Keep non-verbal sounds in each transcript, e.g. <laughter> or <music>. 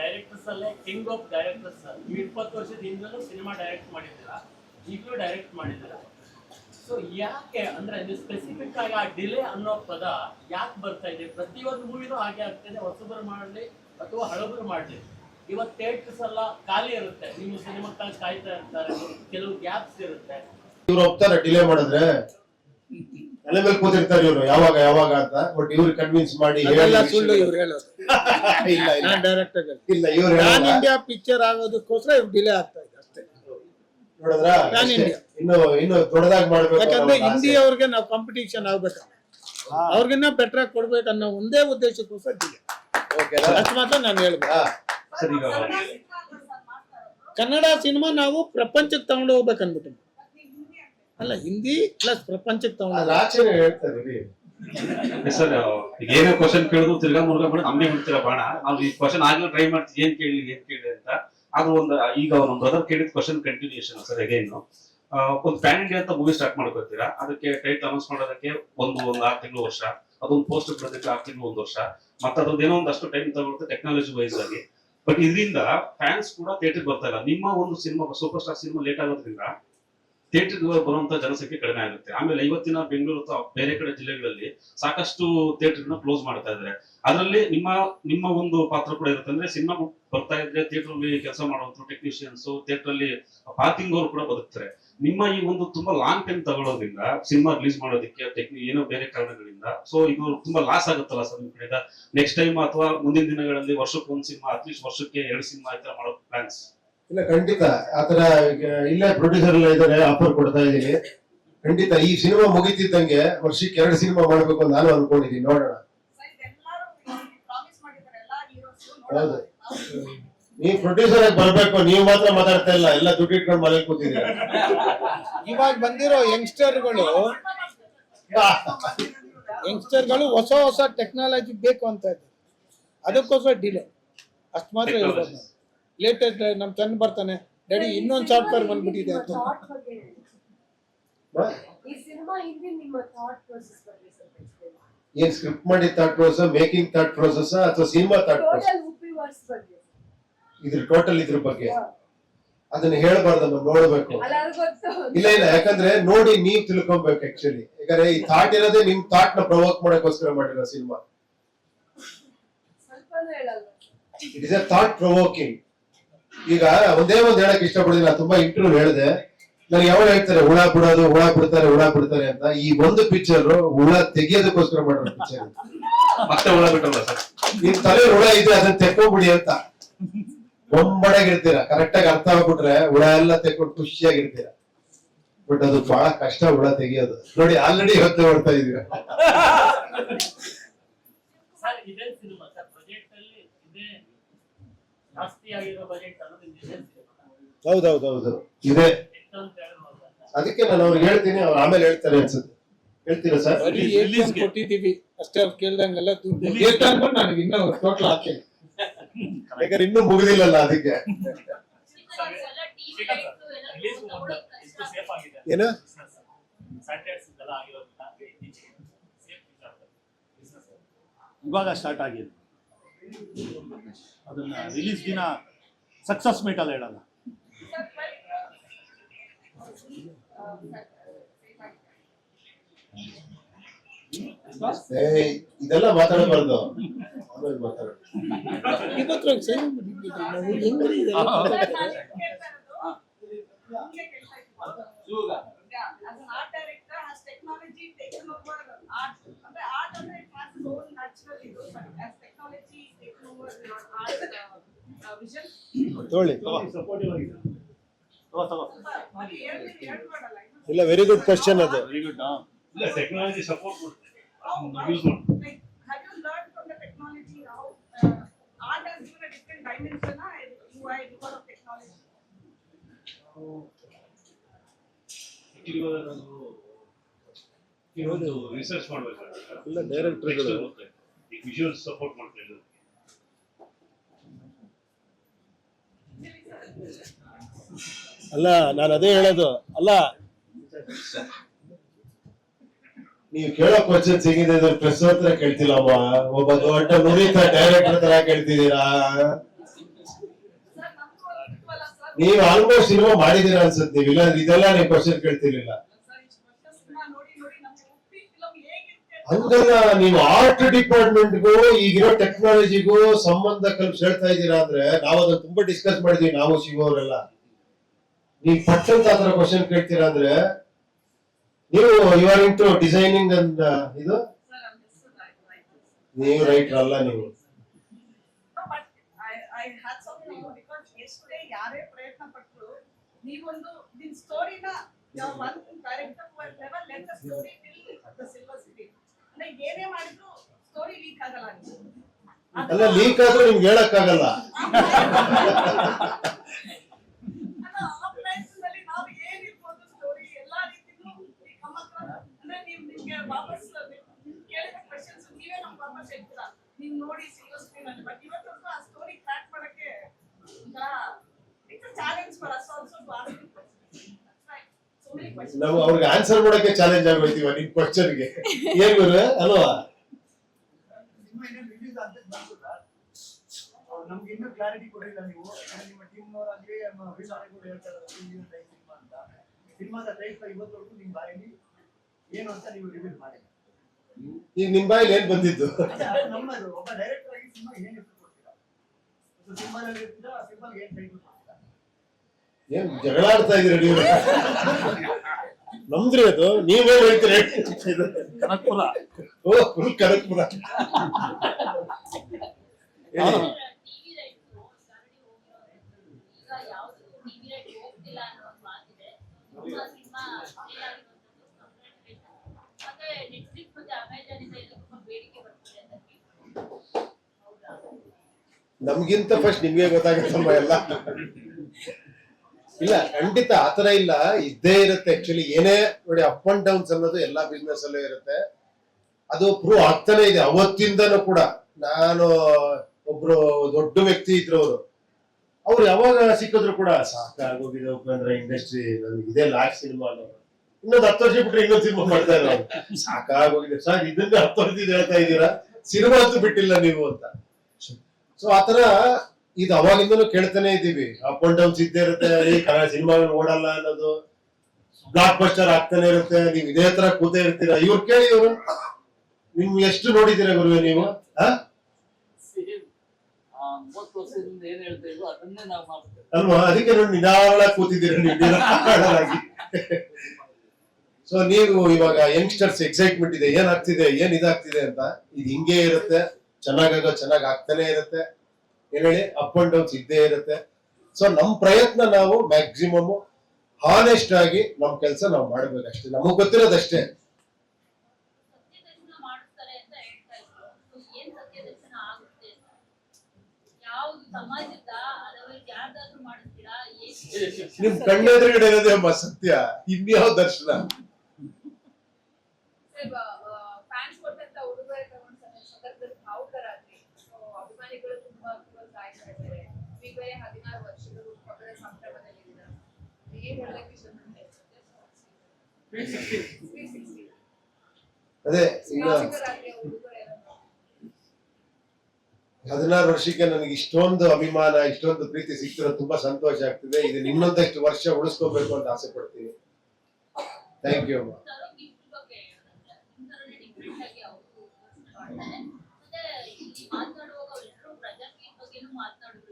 Directors ಅಲ್ಲೇ king of directors ನೀವು ಇಪ್ಪತ್ತು ವರ್ಷದ ಹಿಂದಲೂ ಸಿನಿಮಾ ಡೈರೆಕ್ಟ್ ಮಾಡಿದ್ದೀರಾ? ಈಗಲೂ ಡೈರೆಕ್ಟ್ ಮಾಡಿದ್ದೀರಾ? ಸೊ ಯಾಕೆ ಅಂದ್ರೆ ನೀವು ಸ್ಪೆಸಿಫಿಕ್ ಆಗಿ ಆ ಡಿಲೇ ಅನ್ನೋ ಪದ ಯಾಕೆ ಬರ್ತಾ ಇದೆ? ಪ್ರತಿಯೊಂದು ಮೂವಿನೂ ಹಾಗೆ ಆಗ್ತದೆ. ಹೊಸಬರು ಮಾಡಲಿ ಅಥವಾ ಹಳಬರು ಮಾಡಲಿ. ಇವತ್ತು ಥಿಯೇಟರ್ಸ್ ಎಲ್ಲ ಖಾಲಿ ಇರುತ್ತೆ. ನೀವು ಸಿನಿಮಾಕ್ಕಾಗಿ ಕಾಯ್ತಾ ಇರ್ತಾರೆ. ಕೆಲವು ಗ್ಯಾಪ್ಸ್ ಇರುತ್ತೆ. ಇವ್ರು ಹೋಗ್ತಾರೆ ಡಿಲೇ ಮಾಡಿದ್ರೆ. ತಲೆ ಮೇಲೆ ಕೂತಿರ್ತಾರೆ ಇವರು ಯಾವಾಗ ಯಾವಾಗ ಅಂತ. ಬಟ್ ಇವ್ರು ಕನ್ವಿನ್ಸ್ ಮಾಡಿ ಅದೆಲ್ಲ ಸುಳ್ಳು ಇವ್ರು ಹೇಳೋದು. <laughs> ಇಲ್ಲ ಇಲ್ಲ. ನಾನ್ ಇಲ್ಲ ಇವ್ರು ಪ್ಯಾನ್. ಇಂಡಿಯಾ ಪಿಕ್ಚರ್ ಆಗೋದಕ್ಕೋಸ್ಕರ ಇವ್ರು ಡಿಲೇ ಆಗ್ತಾ ಇದೆ ಅಷ್ಟೇ. ನೋಡಿದ್ರ? Pan. India. ಇನ್ನು ಇನ್ನು ದೊಡ್ಡದಾಗಿ ಮಾಡ್ಬೇಕು ಯಾಕಂದ್ರೆ ಅನ್ನೋ ಒಂದು ಆಸೆ. ಹಿಂದಿ ಅವ್ರಿಗೆ ನಾವು ಕಾಂಪಿಟೇಷನ್ ಆಗ್ಬೇಕು? ಅವ್ರಿಗಿನ್ನ ಬೆಟರ್ ಕೊಡ್ಬೇಕು ಅನ್ನೋ ಒಂದೇ ಉದ್ದೇಶಕ್ಕೋಸ್ಕರ ಡಿಲೇ ಅಷ್ಟು ಮಾತ್ರ ನಾನು ಹೇಳ್ಬೇಕು. ಹಾ, ಸರ್ ಈಗ ಕನ್ನಡ ಸಿನಿಮಾ ನಾವು ಪ್ರಪಂಚಕ್ಕೆ ತಗೊಂಡು ಹೋಗ್ಬೇಕು ಅಲ್ಲ ಹಿಂದಿ ಪ್ಲಸ್ ಪ್ರಪಂಚಕ್ಕೆ ತಗೊಂಡ ಆಚೆನೆ ಹೇಳ್ತಾರೆ ಸರ್ ಏನೋ ಕ್ವಶನ್ ಕೇಳಿದ್ರು ತಿರ್ಗಾ ಮುರುಗಾ ಮಾಡಿ ನಮ್ಗೆ ಬಿಡ್ತೀರಾ ಬಾಣ? ನಾವು ಈ ಕ್ವಶನ್ ಆಗ್ಲೂ ಟ್ರೈ ಮಾಡ್ತೀವಿ ಏನ್ ಕೇಳಿ ಏನ್ ಕೇಳಿ ಅಂತ. ಅದು ಒಂದು ಈಗ ನಮ್ಮ ಬ್ರದರ್ ಕೇಳಿದ ಕ್ವಶನ್ ಕಂಟಿನ್ಯೂಷನ್ ಸರ್ ಅಗೇನ್ ಒಂದು ಪ್ಯಾನ್ ಇಂಡಿಯಾ ಅಂತ ಮೂವಿ ಸ್ಟಾರ್ಟ್ ಮಾಡ್ಕೊತೀರಾ ಅದಕ್ಕೆ ಟೈಟ್ ಅನೌನ್ಸ್ ಮಾಡೋದಕ್ಕೆ ಒಂದು ಒಂದು ಆರು ತಿಂಗಳು ವರ್ಷ ಅದೊಂದು ಪೋಸ್ಟ್ ಬರೋದಕ್ಕೆ ಆರು ತಿಂಗಳು ಒಂದು ವರ್ಷ. ಮತ್ತೆ ಅದ್ರದ್ದು ಏನೋ ಒಂದಷ್ಟು ಟೈಮ್ ತಗೊಳುತ್ತೆ ಟೆಕ್ನಾಲಜಿ ವೈಸ್ ಆಗಿ. ಬಟ್ ಇದರಿಂದ ಫ್ಯಾನ್ಸ್ ಕೂಡ ಥಿಯೇಟರ್ ಬರ್ತಾ ಇಲ್ಲ. ನಿಮ್ಮ ಒಂದು cinema super star cinema late ಆಗೋದ್ರಿಂದ ಥಿಯೇಟರ್ ಬರುವಂತ ಜನಸಂಖ್ಯೆ ಕಡಿಮೆ ಆಗುತ್ತೆ. ಆಮೇಲೆ ಇವತ್ತಿನ ಬೆಂಗಳೂರು ಅಥವಾ ಬೇರೆ ಕಡೆ ಜಿಲ್ಲೆಗಳಲ್ಲಿ ಸಾಕಷ್ಟು ಥಿಯೇಟರ್ನ ಕ್ಲೋಸ್ ಮಾಡ್ತಾ ಇದ್ದಾರೆ. ಅದರಲ್ಲಿ ನಿಮ್ಮ ನಿಮ್ಮ ಒಂದು ಪಾತ್ರ ಕೂಡ ಇರುತ್ತೆ. ಅಂದ್ರೆ ಸಿನಿಮಾ ಬರ್ತಾ ಇದ್ರೆ ಥಿಯೇಟರ್ ಅಲ್ಲಿ ಕೆಲಸ ಮಾಡುವಂತ ಟೆಕ್ನಿಷಿಯನ್ಸ್ ಥಿಯೇಟರ್ ಅಲ್ಲಿ ಪಾರ್ಕಿಂಗ್ ಅವರು ಕೂಡ ಬದುಕ್ತಾರೆ. ನಿಮ್ಮ ಈ ಒಂದು ತುಂಬಾ ಲಾಂಗ್ ಟೈಮ್ ತಗೊಳ್ಳೋದ್ರಿಂದ, ಸಿನಿಮಾ ರಿಲೀಸ್ ಮಾಡೋದಕ್ಕೆ ಟೆಕ್ನಿ ಏನೋ ಬೇರೆ ಕಾರಣಗಳಿಂದ ಸೊ ಇದು ತುಂಬಾ ಲಾಸ್ ಆಗುತ್ತಲ್ಲ ಸರ್ ನಿಮ್ ಕಡೆಯಿಂದ ನೆಕ್ಸ್ಟ್ ಟೈಮ್ ಅಥವಾ ಮುಂದಿನ ದಿನಗಳಲ್ಲಿ ವರ್ಷಕ್ಕೆ ಒಂದು ಸಿನಿಮಾ ಅಟ್ಲೀಸ್ಟ್ ವರ್ಷಕ್ಕೆ ಎರಡು ಸಿನಿಮಾ ಈ ತರ ಮಾಡೋ ಪ್ಲಾನ್ಸ್ ಇಲ್ಲ ಖಂಡಿತ. ಆತರ ಇಲ್ಲ ಇಲ್ಲೇ ಪ್ರೊಡ್ಯೂಸರ್ ಎಲ್ಲ ಇದಾರೆ ಆಫರ್ ಕೊಡ್ತಾ ಇದೀನಿ ಖಂಡಿತ ಈ ಸಿನಿಮಾ ಮುಗಿತಿದ್ದಂಗೆ ವರ್ಷಕ್ಕೆ ಎರಡು ಸಿನಿಮಾ ಮಾಡ್ಬೇಕು ಅಂತ ನಾನು ಅನ್ಕೊಂಡಿದೀನಿ ನೋಡೋಣ. ಪ್ರಾಮಿಸ್ ಮಾಡಿದ್ದಾರೆ ಎಲ್ಲಾ ಹೀರೋಸ್ ಹೌದು. ನೀವು ಪ್ರೊಡ್ಯೂಸರ್ ಆಗಿ ಬರ್ಬೇಕು ನೀವು ಮಾತ್ರ ಮಾತಾಡ್ತಾ ಇಲ್ಲ ಎಲ್ಲ ದುಡ್ಡು ಇಟ್ಕೊಂಡು ಮನೆಗೆ ಕೂತಿದ್ದೀರಾ. ಇವಾಗ ಬಂದಿರೋ ಯಂಗ್ಸ್ಟರ್ಗಳು ಯಂಗ್ಸ್ಟರ್ಗಳು ಹೊಸ ಹೊಸ ಟೆಕ್ನಾಲಜಿ ಬೇಕು ಅಂತ ಇದ್ದಾರೆ ಅದಕ್ಕೋಸ್ಕರ ಡಿಲೇ ಅಷ್ಟು ಮಾತ್ರ ಹೇಳ್ಬೋದು. ಲೇಟೆಸ್ಟ್ ನಮ್ ಚಂದ ಬರ್ತಾನೆ. ಡ್ಯಾಡಿ ಇನ್ನೊಂದು ಸಾಫ್ಟ್ವೇರ್ ಬಂದ್ಬಿಟ್ಟಿದೆ ಅಂತ. ಈ ಸಿನಿಮಾ ಹಿಂದೆ ನಿಮ್ಮ ಥಾಟ್ ಪ್ರೊಸೆಸ್ ಬಗ್ಗೆ ಸ್ವಲ್ಪ explain ಮಾಡಿ. ಏನ್ ಸ್ಕ್ರಿಪ್ಟ್ ಮಾಡಿದ thought process making thought process ಅಥವಾ ಸಿನಿಮಾ ಥಾಟ್ ಪ್ರೋಸೆಸ್ ಟೋಟಲ್ ಬಗ್ಗೆ. ಇದ್ರ ಟೋಟಲ್ ಇದ್ರ ಬಗ್ಗೆ. ಅದನ್ನ ಹೇಳ್ಬಾರ್ದಮ್ಮ ನೋಡ್ಬೇಕು. ಅಲ್ಲ ಅದು ಗೊತ್ತು. ಇಲ್ಲ ಇಲ್ಲ ಯಾಕಂದ್ರೆ ನೋಡಿ ನೀವ್ ತಿಳ್ಕೊಬೇಕು ಆಕ್ಚುಲಿ ಯಾಕಂದ್ರೆ ಈ ಥಾಟ್ ಇರೋದೇ ನಿಮ್ ಥಾಟ್ನ ಪ್ರವೋಕ್ ಮಾಡಕ್ಕೋಸ್ಕರ ಮಾಡಿರೋ ಸಿನಿಮಾ ಸ್ವಲ್ಪನೂ ಹೇಳಲ್ವ? It is a thought provoking ಈಗ ಒಂದೇ ಒಂದು ಹೇಳಕ್ ಇಷ್ಟಪಡ್ತೀನಿ ನಾನು ತುಂಬಾ ಇಂಟರ್ವ್ಯೂ ಹೇಳಿದೆ. ನನಗೆ ಯಾವಾಗ ಹೇಳ್ತಾರೆ ಹುಳ ಬಿಡೋದು ಹುಳ ಬಿಡ್ತಾರೆ ಹುಳ ಬಿಡ್ತಾರೆ ಅಂತ. ಈ ಒಂದು ಪಿಕ್ಚರ್ ಹುಳ ತೆಗಿಯೋದಕ್ಕೋಸ್ಕರ ಮಾಡಿರೋ ಪಿಕ್ಚರ್ ಮತ್ತೆ ಹುಳ ಬಿಟ್ಟಲ್ಲ ಸರ್? ನಿಮ್ ತಲೆ ಹುಳ ಇದೆ ಅದನ್ನ ತೆಕ್ಕೋಬಿಡಿ ಅಂತ. ಬೊಂಬಡಾಗಿರ್ತೀರ ಕರೆಕ್ಟ್ ಆಗಿ ಅರ್ಥ ಆಗ್ಬಿಟ್ರೆ ಹುಳ ಎಲ್ಲ ತೆಕ್ಕೊಂಡು ಖುಷಿಯಾಗಿರ್ತೀರ ಬಟ್ ಅದು ಬಹಳ ಕಷ್ಟ ಹುಳ ತೆಗಿಯೋದು. ನೋಡಿ ಆಲ್ರೆಡಿ ಹೊತ್ತು ಹೊಡ್ತಾ ಇದೀರ. ಸರ್ ಇದೇ ಸಿನಿಮಾ ಸರ್ ಬಜೆಟ್ ಅಲ್ಲಿ ಇದೇ ಜಾಸ್ತಿ ಆಗಿರೋ ಬಜೆಟ್ ಅನ್ನೋದು ಇದೇ ಸಿನಿಮಾ ಹೌದೌದೌದು. ಇದೆ. ಅದಕ್ಕೆ ನಾನು ಅವ್ರಿಗೆ ಹೇಳ್ತೀನಿ ಅವ್ರು ಆಮೇಲೆ ಹೇಳ್ತಾರೆ ಅನ್ಸುತ್ತೆ. ಹೇಳ್ತೀರಾ ಸರ್? ಬರೀ ಕೊಟ್ಟಿದ್ದೀವಿ. ಅಷ್ಟೇ ಅವ್ರು ಕೇಳ್ದಂಗೆಲ್ಲ ದುಡ್ಡು. ನನಗೆ ಇನ್ನೂ ಟೋಟಲ್ ಹಾಕಿ. ಯಾಕಂದ್ರೆ ಇನ್ನೂ ಮುಗಿದಿಲ್ಲಲ್ಲ ಅದಕ್ಕೆ? ರಿಲೀಸ್ ಇಷ್ಟು ಸೇಫ್ ಆಗಿದೆ ಏನು ಇವಾಗ ಸ್ಟಾರ್ಟ್ ಆಗಿದೆ ಅದನ್ನ ರಿಲೀಸ್ ದಿನ ಸಕ್ಸಸ್ ಮೀಟ್ ಅಲ್ಲಿ ಹೇಳಲ್ಲ. ಇದೆಲ್ಲ ಮಾತಾಡಬಾರ್ದು. ಆಮೇಲೆ uh, ಇಲ್ಲ ವೆರಿ ಗುಡ್ ಕ್ವಶನ್ ಇವಾಗ ನಾನು ಕೆಲವೊಂದು ರಿಸರ್ಚ್ ಮಾಡ್ಬೇಕಾಗುತ್ತೆ ಇಲ್ಲ ಡೈರೆಕ್ಟರ್ಗಳು ಈಗ ವಿಜುವಲ್ ಸಪೋರ್ಟ್ ಮಾಡ್ತಾ ಇದ್ದಾರೆ. ಅಲ್ಲ ನಾನು ಅದೇ ಹೇಳೋದು. ಅಲ್ಲ. ನೀವು ಕೇಳೋ ಕ್ವಶನ್ಸ್ ಸಿಗಿದೆ ಅಂದ್ರೆ ಪ್ರೆಸ್ ಹತ್ರ ಕೇಳ್ತಿಲ್ಲಮ್ಮ. ಒಬ್ಬ ದೊಡ್ಡ ನುರಿತ ಡೈರೆಕ್ಟರ್ ತರ ಕೇಳ್ತಿದ್ದೀರಾ? ನೀವು ಆಲ್ಮೋಸ್ಟ್ ಸಿನಿಮಾ ಮಾಡಿದೀರ ಅನ್ಸುತ್ತೆ. ನೀವು ಇಲ್ಲ ಇದೆಲ್ಲ ನೀವು ಕ್ವಶನ್ ಕೇಳ್ತಿರ್ಲಿಲ್ಲ ಸರ್ ಇಷ್ಟು ವರ್ಷ ಸಿನಿಮಾ ನೋಡಿ ನೋಡಿ ನಮ್ಗೆ ಉಪ್ಪಿ ಫಿಲಂ ಹೇಗಿರುತ್ತೆ ಹಂಗಲ್ಲ, ನೀವು ಆರ್ಟ್ ಡಿಪಾರ್ಟ್ಮೆಂಟ್ಗೂ ಈಗಿರೋ ಟೆಕ್ನಾಲಜಿಗೂ ಸಂಬಂಧ ಕಲ್ಪಿಸಿ ಹೇಳ್ತಾ ಇದ್ದೀರಾ ಅಂದ್ರೆ ನಾವು ಅದನ್ನ ತುಂಬಾ ಡಿಸ್ಕಸ್ ಮಾಡಿದೀವಿ, ನಾವು ಸಿಗೋರೆಲ್ಲ ನೀವ್ ಪಟ್ಟಂತ ಆತರ ಕ್ವಶನ್ ಕೇಳ್ತೀರಾ ಅಂದ್ರೆ, ನೀವು ಯು ಆರ್ ಇಂಟು ಡಿಸೈನಿಂಗ್ ಅಂತ ಇದು? ನೀವು ರೈಟರ್ ಅಲ್ಲ ನೀವು. ಪ್ರಯತ್ನ ನೀವೊಂದು ನಿಮ್ ಸ್ಟೋರಿನ level let the story till the silver city ಅಂದ್ರೆ ಏನೇ ಮಾಡಿದ್ರು ಸ್ಟೋರಿ ಲೀಕ್ ಆಗಲ್ಲ ನೀವು. ಅದು- ಅಲ್ಲ ಲೀಕ್ ಆದ್ರೂ ನಿಮ್ಗೆ ಹೇಳಕ್ಕಾಗಲ್ಲ. ವಾಪಸ್ ಕೇಳಿದ ಕ್ವಶನ್ಸ್ ನೀವೇ ನಮ್ಗೆ ವಾಪಸ್ ಹೇಳ್ತೀರಾ? ನೀವು ನೋಡಿ ಸಿಗೋ ಸ್ಕ್ರೀನ್ ಅಲ್ಲಿ ಬಟ್ ಇವತ್ತಂತೂ ಆ ಸ್ಟೋರಿ ಕ್ರ್ಯಾಕ್ ಮಾಡಕ್ಕೆ ಒಂಥರ it's challenge for us also to ask so many questions ನಾವು ಅವ್ರಿಗೆ ಆನ್ಸರ್ ಮಾಡಕ್ಕೆ ಚಾಲೆಂಜ್ ಆಗೋಯ್ತೀವ ನಿಮ್ ಕ್ವಶನ್ಗೆ ಏನ್ ಗುರು? ಅಲ್ವಾ? ನಿಮ್ಮ ನಮ್ಗೆ ಇನ್ನೂ ಕ್ಲಾರಿಟಿ ಕೊಡಿಲ್ಲ ನೀವು. ನಿಮ್ಮ ಟೀಮ್ನವರಾಗ್ಲಿ ನಮ್ಮ ಅಭಿಮಾನಿಗಳು ಹೇಳ್ತಾರೆ ಸಿನಿಮಾ ಅಂತ. ಸಿನಿಮಾದ ಟೈಪ್ ಇವತ್ತವರೆಗೂ ನಿಮ್ಮ ಬಾಯಲ್ಲಿ ಏನು ಅಂತ ನೀವು ರಿವೀಲ್ ಮಾಡಿ ಈಗ ನಿಮ್ ಬಾಯಲ್ಲಿ ಏನ್ ಬಂದಿದ್ದು? ನಮ್ಮದು. ಒಬ್ಬ ಡೈರೆಕ್ಟರ್ ಆಗಿ ಸಿನಿಮಾ ಏನ್ ಹೆಸರು ಕೊಡ್ತೀರಾ? ಸಿನಿಮಾದಲ್ಲಿ ಇರ್ತೀರಾ? ಸಿನಿಮಾಗೆ ಏನ್ ಟೈಪ್ ಏನ್ ಜಗಳಾಡ್ತಾ ಇದೀರ ನೀವು? ನಮ್ದ್ರಿ ಅದು. ನೀವೇ ಹೇಳ್ತೀರಿ. ಕನಕ್ಪುರ. ಓ ಫುಲ್ ಕನಕ್ಪುರ ನಮ್ಗಿಂತ ಫಸ್ಟ್ ನಿಮ್ಗೆ ಗೊತ್ತಾಗುತ್ತಲ್ವ ಎಲ್ಲ. ಇಲ್ಲ, ಖಂಡಿತ ಆತರ ಇಲ್ಲ. ಇದ್ದೇ ಇರುತ್ತೆ ಆಕ್ಚುಲಿ ಏನೇ ನೋಡಿ ಅಪ್ ಅಂಡ್ ಡೌನ್ಸ್ ಅನ್ನೋದು ಎಲ್ಲಾ ಬಿಸ್ನೆಸ್ ಅಲ್ಲೂ ಇರುತ್ತೆ. ಅದು ಪ್ರೂವ್ ಆಗ್ತಾನೆ ಇದೆ. ಅವತ್ತಿಂದನೂ ಕೂಡ ನಾನು ಒಬ್ರು ದೊಡ್ಡ ವ್ಯಕ್ತಿ ಇದ್ರು ಅವರು. ಅವ್ರು ಯಾವಾಗ ಸಿಕ್ಕಿದ್ರು ಕೂಡ ಸಾಕಾಗೋಗಿದೆ ಉಪೇಂದ್ರ ಇಂಡಸ್ಟ್ರಿ ನನಗೆ ಇದೇ ಲಾಸ್ಟ್ ಸಿನಿಮಾ ಅನ್ನೋದು ಇನ್ನೊಂದು ಹತ್ತು ವರ್ಷ ಬಿಟ್ಟರೆ ಇನ್ನೊಂದು ಸಿನಿಮಾ ಮಾಡ್ತಾ ಇರೋರು. ಸಾಕಾಗೋಗಿದೆ. ಸರ್ ಇದನ್ನೇ ಹತ್ತು ವರ್ಷದಿಂದ ಹೇಳ್ತಾ ಇದ್ದೀರಾ? ಸಿನಿಮಾ ಅಂತೂ ಬಿಟ್ಟಿಲ್ಲ ನೀವು ಅಂತ. ಸೊ ಆತರ ಇದು ಅವಾಗಿಂದನೂ ಕೇಳ್ತಾನೆ ಇದ್ದೀವಿ. ಅಪ್ ಅಂಡ್ ಡೌನ್ಸ್ ಇದ್ದೇ ಇರುತ್ತೆ ಕನ್ನಡ ಸಿನಿಮಾ ಓಡಲ್ಲ ಅನ್ನೋದು. ಬ್ಲಾಕ್ ಬಸ್ಟರ್ ಆಗ್ತಾನೆ ಇರುತ್ತೆ ನೀವು ಇದೇ ತರ ಕೂತೇ ಇರ್ತೀರಾ? ಇವ್ರು ಕೇಳಿ ಇವರು. ನಿಮ್ ಎಷ್ಟು ನೋಡಿದಿರ ಗುರುವೆ ನೀವು? ಅಲ್ವಾ? ಅದಕ್ಕೆ ನೋಡಿ ನಿಧಾನ ಕೂತಿದ್ದೀರಾ ನೀವು ಸೊ ನೀವು ಇವಾಗ ಯಂಗ್ಸ್ಟರ್ಸ್ ಎಕ್ಸೈಟ್ಮೆಂಟ್ ಇದೆ ಏನ್ ಆಗ್ತಿದೆ ಏನ್ ಇದಾಗ್ತಿದೆ ಅಂತ. ಇದು ಹಿಂಗೆ ಇರುತ್ತೆ ಚೆನ್ನಾಗಾಗೋ ಚೆನ್ನಾಗ್ ಆಗ್ತಾನೆ ಇರುತ್ತೆ. ಏನ್ ಹೇಳಿ ಅಪ್ ಅಂಡ್ ಡೌನ್ಸ್ ಇದ್ದೇ ಇರುತ್ತೆ. ಸೊ ನಮ್ ಪ್ರಯತ್ನ ನಾವು ಮ್ಯಾಕ್ಸಿಮಮ್ ಹಾನೆಸ್ಟ್ ಆಗಿ ನಮ್ ಕೆಲಸ ನಾವು ಮಾಡ್ಬೇಕಷ್ಟೇ ನಮಗ್ ಗೊತ್ತಿರೋದಷ್ಟೇ. ನಿಮ್ ಕಣ್ಣೆದುರುಗಡೆ ಇರೋದೇ ಅಮ್ಮ ಸತ್ಯ. ಇನ್ಯಾವ ದರ್ಶನ ಫ್ಯಾನ್ಸ್ ಕೊಟ್ಟಂತ ಉಡುಗೊರೆ ತಗೊಂಡ ಸಂದರ್ಭದಲ್ಲಿ ಭಾವುಕರಾದ್ರಿ ಸೊ ಅಭಿಮಾನಿಗಳು ತುಂಬಾ ತುಂಬಾ ಕಾಯ್ತಾ ಇದ್ದಾರೆ ಹದಿನಾರು ಸಂಭ್ರಮದಲ್ಲಿದ್ದಾರೆ? ಏನ್ ಹೇಳಲಿಕ್ಕೆ ಅದೇ ಈಗ ಹದಿನಾರು ವರ್ಷಕ್ಕೆ ನನಗೆ ಇಷ್ಟೊಂದು ಅಭಿಮಾನ ಇಷ್ಟೊಂದು ಪ್ರೀತಿ ಸಿಕ್ತಿರೋ ತುಂಬಾ ಸಂತೋಷ ಆಗ್ತಿದೆ. ಇದನ್ನ ಇನ್ನೊಂದಷ್ಟು ವರ್ಷ ಉಳಿಸ್ಕೋಬೇಕು ಅಂತ ಆಸೆ ಪಡ್ತೀನಿ. ಥ್ಯಾಂಕ್ ಯು ಅಮ್ಮ ತರೋ ಗಿಫ್ಟ್ ಬಗ್ಗೆ ಹೇಳಿದ್ರೆ ನಿಮ್ ತರನೇ ಡಿಫ್ರೆಂಟ್ ಆಗಿ ಅವರು ಯೋಚನೆ ಮಾಡ್ತಾರೆ ಮತ್ತೆ ಇಲ್ಲಿ ಮಾತನಾಡುವಾಗ ಅವರೆಲ್ಲರೂ ಪ್ರಜಾಕೀಯ ಬಗ್ಗೆನೂ ಮಾತನಾಡಿದ್ರು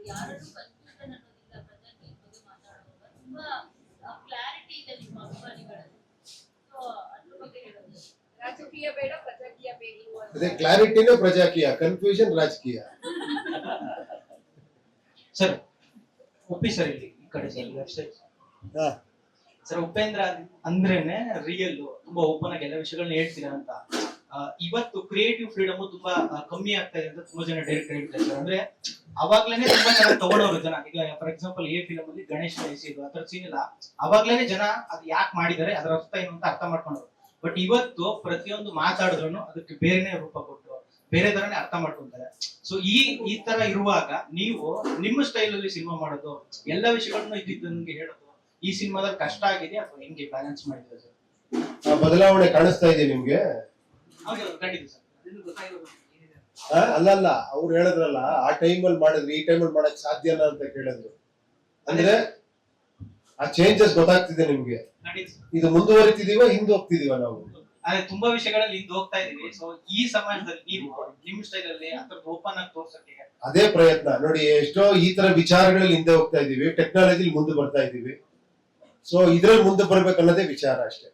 ಯಾರಲ್ಲೂ ಕನ್ಫ್ಯೂಷನ್ ಅನ್ನೋದಿಲ್ಲ ಪ್ರಜಾಕೀಯ ಬಗ್ಗೆ ಮಾತಾಡುವಾಗ ತುಂಬಾ ಕ್ಲಾರಿಟಿ ಇದೆ ನಿಮ್ಮ ಅಭಿಮಾನಿಗಳಲ್ಲಿ ಸೊ ಅದ್ರ ಬಗ್ಗೆ ಹೇಳೋದು ರಾಜಕೀಯ ಬೇಡ ಪ್ರಜಾಕೀಯ ಬೇಕು ಅಂತ ಅದೇ ಕ್ಲಾರಿಟಿನೇ ಪ್ರಜಾಕೀಯ ಕನ್ಫ್ಯೂಷನ್ ರಾಜಕೀಯ. ಸರ್ ಒಪ್ಪಿ ಸರ್ ಇಲ್ಲಿ ಈ ಕಡೆ ಸರ್ ಸರ್ ಉಪೇಂದ್ರ ಅಂದ್ರೇನೆ ರಿಯಲ್ ತುಂಬಾ ಓಪನ್ ಆಗಿ ಎಲ್ಲ ವಿಷಯಗಳನ್ನ ಹೇಳ್ತೀರಾ ಅಂತ. ಆ, ಇವತ್ತು ಕ್ರಿಯೇಟಿವ್ ಫ್ರೀಡಮ್ ತುಂಬಾ ಆ, ಕಮ್ಮಿ ಆಗ್ತಾ ಇದೆ ಅಂತ ತುಂಬಾ ಜನ ಡೈರೆಕ್ಟ್ ಹೇಳ್ತಾರೆ ಸರ್. ಅಂದ್ರೆ ಅವಾಗ್ಲೇನೆ ತುಂಬಾ ಜನ ತಗೊಳ್ಳೋರು ಜನ. ಈಗ ಫಾರ್ ಎಕ್ಸಾಂಪಲ್ ಎ ಫಿಲಮ್ ಅಲ್ಲಿ ಗಣೇಶ್ ಜಯಸಿದ್ರು ಆತರ ಥರ ಸೀನ್ ಇಲ್ಲ. ಅವಾಗ್ಲೇನೆ ಜನ ಅದ್ ಯಾಕೆ ಮಾಡಿದ್ದಾರೆ ಅದರ ಅರ್ಥ ಏನು ಅಂತ ಅರ್ಥ ಮಾಡ್ಕೊಂಡ್ರು ಬಟ್ ಇವತ್ತು ಪ್ರತಿಯೊಂದು ಮಾತಾಡಿದ್ರು ಅದಕ್ಕೆ ಬೇರೆನೆ ರೂಪ ಕೊಟ್ಟು ಬೇರೆ ತರನೇ ಅರ್ಥ ಮಾಡ್ಕೊಂತಾರೆ. ಸೊ ಈ ಈ ತರ ಇರುವಾಗ ನೀವು ನಿಮ್ಮ ಸ್ಟೈಲ್ ಅಲ್ಲಿ ಸಿನಿಮಾ ಮಾಡೋದು ಎಲ್ಲ ವಿಷಯಗಳನ್ನು ನಿಮ್ಗೆ ಹೇಳೋದು ಈ ಸಿನಿಮಾದಲ್ಲಿ ಕಷ್ಟ ಆಗಿದೆ ಅಥವಾ ಹೆಂಗೆ ಬ್ಯಾಲೆನ್ಸ್ ಮಾಡಿದ್ರೆ ಸರ್ ಬದಲಾವಣೆ ಕಾಣಿಸ್ತಾ ಇದೆ ನಿಮ್ಗೆ? ಹೌದು ಖಂಡಿತ ಸರ್ ಅಲ್ಲಲ್ಲ ಅವ್ರು ಹೇಳಿದ್ರಲ್ಲ ಆ ಟೈಮಲ್ಲಿ ಮಾಡಿದ್ರೆ ಈ ಟೈಮಲ್ಲಿ ಮಾಡಕ್ ಸಾಧ್ಯನಾ ಅಂತ ಕೇಳಿದ್ರು. ಅಂದ್ರೆ ಆ ಚೇಂಜಸ್ ಗೊತ್ತಾಗ್ತಿದೆ ನಿಮ್ಗೆ. ಇದು ಮುಂದುವರಿತಿದೀವ ಹಿಂದೆ ಹೋಗ್ತಿದೀವ ನಾವು? ಅದೇ ತುಂಬಾ ವಿಷಯಗಳಲ್ಲಿ ಹಿಂದೆ ಹೋಗ್ತಾ ಇದೀವಿ ಸೊ ಈ ಸಮಾಜದಲ್ಲಿ ನೀವು ನಿಮ್ ಸ್ಟೈಲ್ ಅಲ್ಲಿ ಓಪನ್ ಆಗಿ ತೋರ್ಸಕ್ಕೆ ಅದೇ ಪ್ರಯತ್ನ. ನೋಡಿ ಎಷ್ಟೋ ಈ ತರ ವಿಚಾರಗಳಲ್ಲಿ ಹಿಂದೆ ಹೋಗ್ತಾ ಇದೀವಿ ಟೆಕ್ನಾಲಜಿ ಮುಂದೆ ಬರ್ತಾ ಇದೀವಿ ಸೊ ಇದ್ರಲ್ಲಿ ಮುಂದೆ ಬರ್ಬೇಕನ್ನೋದೇ ವಿಚಾರ ಅಷ್ಟೇ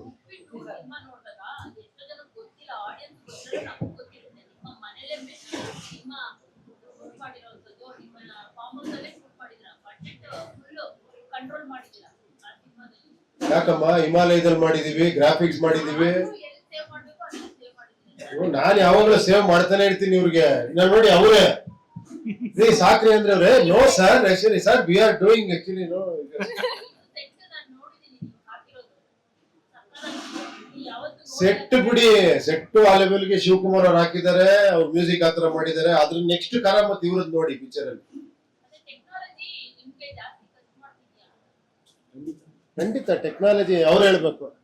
ಉಪ್ಪಿಟ್ಟು ಸಿನಿಮಾ ನೋಡಿದಾಗ ಎಷ್ಟೋ ಜನ ಗೊತ್ತಿಲ್ಲ ಆಡಿಯನ್ಸ್ ಗೊತ್ತಿಲ್ಲ ನಮಗ್ ಗೊತ್ತಿರುತ್ತೆ ನಿಮ್ಮ ಮನೇಲೆ ನಿಮ್ಮ ಶೂಟ್ ಮಾಡಿರೋಂಥದ್ದು ನಿಮ್ಮ ಫಾರ್ಮ್ ಹೌಸ್ ಅಲ್ಲೇ ಶೂಟ್ ಮಾಡಿದ್ರ ಬಜೆಟ್ ಫುಲ್ ಕಂಟ್ರೋಲ್ ಮಾಡಿದ್ದೀರಾ ಆ ಸಿನಿಮಾದಲ್ಲಿ ಯಾಕಮ್ಮ? ಹಿಮಾಲಯದಲ್ಲಿ ಮಾಡಿದೀವಿ ಗ್ರಾಫಿಕ್ಸ್ ಮಾಡಿದೀವಿ. ನಾನು ಯಾವಾಗ್ಲೂ ಸೇವ್ ಮಾಡ್ತಾನೆ ಇರ್ತೀನಿ ಇವ್ರಿಗೆ. ನಾನು ನೋಡಿ ಅವರೇ. ರೀ, ಸಾಕ್ರಿ ಅಂದ್ರೆ ಅವ್ರೆ. No sir actually sir we are doing actually no set ಬಿಡಿ. ಸೆಟ್ ಆ ಲೆವೆಲ್ಗೆ ಶಿವಕುಮಾರ್ ಅವ್ರು ಹಾಕಿದ್ದಾರೆ. ಅವ್ರು ಮ್ಯೂಸಿಕ್ ಆತರ ಮಾಡಿದ್ದಾರೆ. ಅದ್ರ ನೆಕ್ಸ್ಟ್ ಕರಾಮತ್ ಇವ್ರದ್ ನೋಡಿ ಪಿಕ್ಚರ್ ಅಲ್ಲಿ ಮತ್ತೆ ಟೆಕ್ನಾಲಜಿ ನಿಮ್ಗೆ ಜಾಸ್ತಿ ಖರ್ಚು ಮಾಡ್ತಿದ್ಯಾ ಖಂಡಿತ ಟೆಕ್ನಾಲಜಿ ಅವ್ರು ಹೇಳ್ಬೇಕು.